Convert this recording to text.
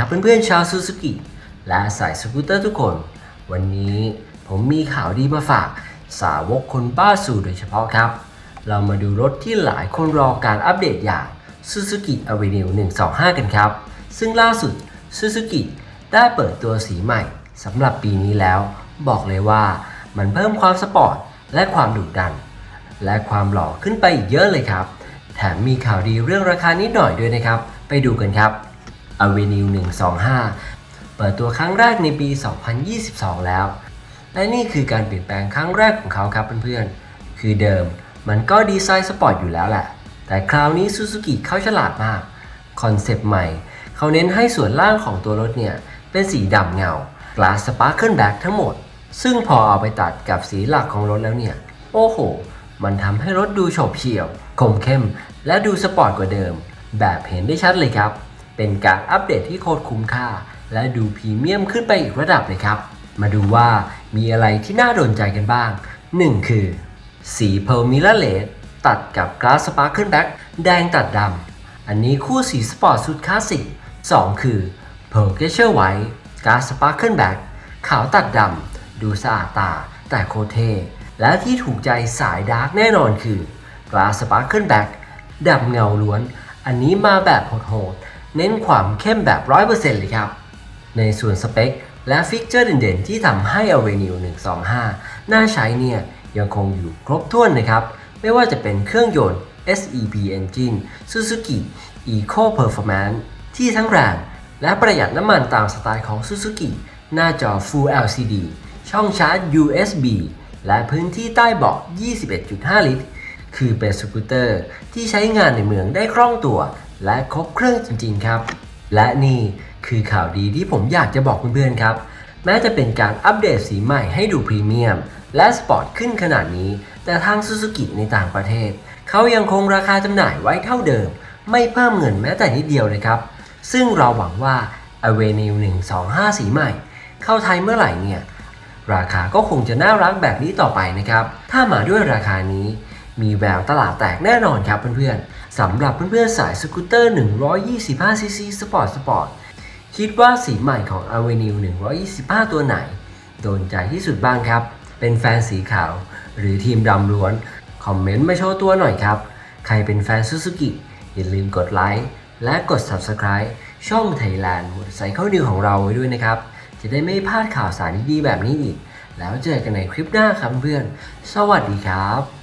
ครับเพื่อนๆชาวซูซูกิและสายสกูตเตอร์ทุกคน วันนี้ผมมีข่าวดีมาฝากสาวกคนบ้าสูโดยเฉพาะครับ เรามาดูรถที่หลายคนรอการอัปเดตอย่าง Suzuki Avenue 125 กันครับ ซึ่งล่าสุด Suzuki ได้เปิดตัวสีใหม่สำหรับปีนี้แล้ว บอกเลยว่ามันเพิ่มความสปอร์ตและความดุดัน และความหล่อขึ้นไปอีกเยอะเลยครับ แถมมีข่าวดีเรื่องราคานิดหน่อยด้วยนะครับ ไปดูกันครับ Avenue 125 เปิดตัวครั้งแรกในปี 2022 แล้ว และนี่คือการเปลี่ยนแปลงครั้งแรกของเขาครับเพื่อนๆ คือเดิมมันก็ดีไซน์สปอร์ตอยู่แล้วแหละ แต่คราวนี้ซูซูกิเขาฉลาดมาก คอนเซปต์ใหม่ เขาเน้นให้ส่วนล่างของตัวรถเนี่ย เป็นสีดำเงา Glass Sparkle Black ทั้งหมด ซึ่งพอเอาไปตัดกับสีหลักของรถแล้วเนี่ย โอ้โห มันทำให้รถดูโฉบเฉี่ยว คมเข้ม และดูสปอร์ตกว่าเดิม แบบเห็นได้ชัดเลยครับ เป็นการอัปเดตที่โคตรคุ้มค่า และดูพรีเมียมขึ้นไปอีกระดับเลยครับ มาดูว่ามีอะไรที่น่าโดนใจกันบ้าง 1 คือ สีเพ r ร์มิลเลสตัดกับ Glass Sparkle Black แดงตัดดำ อันนี้คู่สีสปอร์ตสุดคลาสสิก 2 คือ Pearl g e s t u r e White Glass Sparkle Black ขาวตัดดำ ดูสะอาดตา แต่โคเท และที่ถูกใจสายดาร์กแน่นอนคือ Glass Sparkle Black ดำเงาล้วน อันนี้มาแบบโหดๆ เน้นความเข้มแบบ 100%เลยครับ ในส่วนสเปค และฟิกเจอร์เด่นๆ ที่ทำให้ Avenue 125 น่าใช้เนี่ยยังคงอยู่ครบถ้วนนะครับ ไม่ว่าจะเป็นเครื่องยนต์ SEP Engine Suzuki Eco Performance ที่ทั้งแรงและประหยัดน้ำมันตามสไตล์ของ Suzuki หน้าจอ Full LCD ช่องชาร์จ USB และพื้นที่ใต้เบาะ 21.5 ลิตร คือเป็นสกูตเตอร์ที่ใช้งานในเมืองได้คล่องตัว และครบเครื่องจริง ๆ ครับ และนี่คือข่าวดีที่ผมอยากจะบอกเพื่อนๆครับ แม้จะเป็นการอัปเดตสีใหม่ให้ดูพรีเมียมและสปอร์ตขึ้นขนาดนี้ แต่ทางซูซูกิในต่างประเทศ เขายังคงราคาจำหน่ายไว้เท่าเดิม ไม่เพิ่มเงินแม้แต่นิดเดียวเลยครับ ซึ่งเราหวังว่า Avenue 125 สีใหม่ เข้าไทยเมื่อไหร่เนี่ย ราคาก็คงจะน่ารักแบบนี้ต่อไปนะครับ ถ้ามาด้วยราคานี้ มีแววตลาดแตกแน่นอนครับเพื่อนๆสำหรับเพื่อนๆสายสกูตเตอร์ 125cc Sport Sport คิดว่าสีใหม่ของ Avenue 125 ตัวไหน โดนใจที่สุดบ้างครับ เป็นแฟนสีขาว หรือทีมดำล้วน คอมเมนต์มาโชว์ตัวหน่อยครับ ใครเป็นแฟนซูซูกิอย่าลืมกดไลค์และกด Subscribe ช่อง Thailand Motorcycle News ของเราไว้ด้วยนะครับ จะได้ไม่พลาดข่าวสารดีๆแบบนี้อีก แล้วเจอกันในคลิปหน้าครับเพื่อน สวัสดีครับ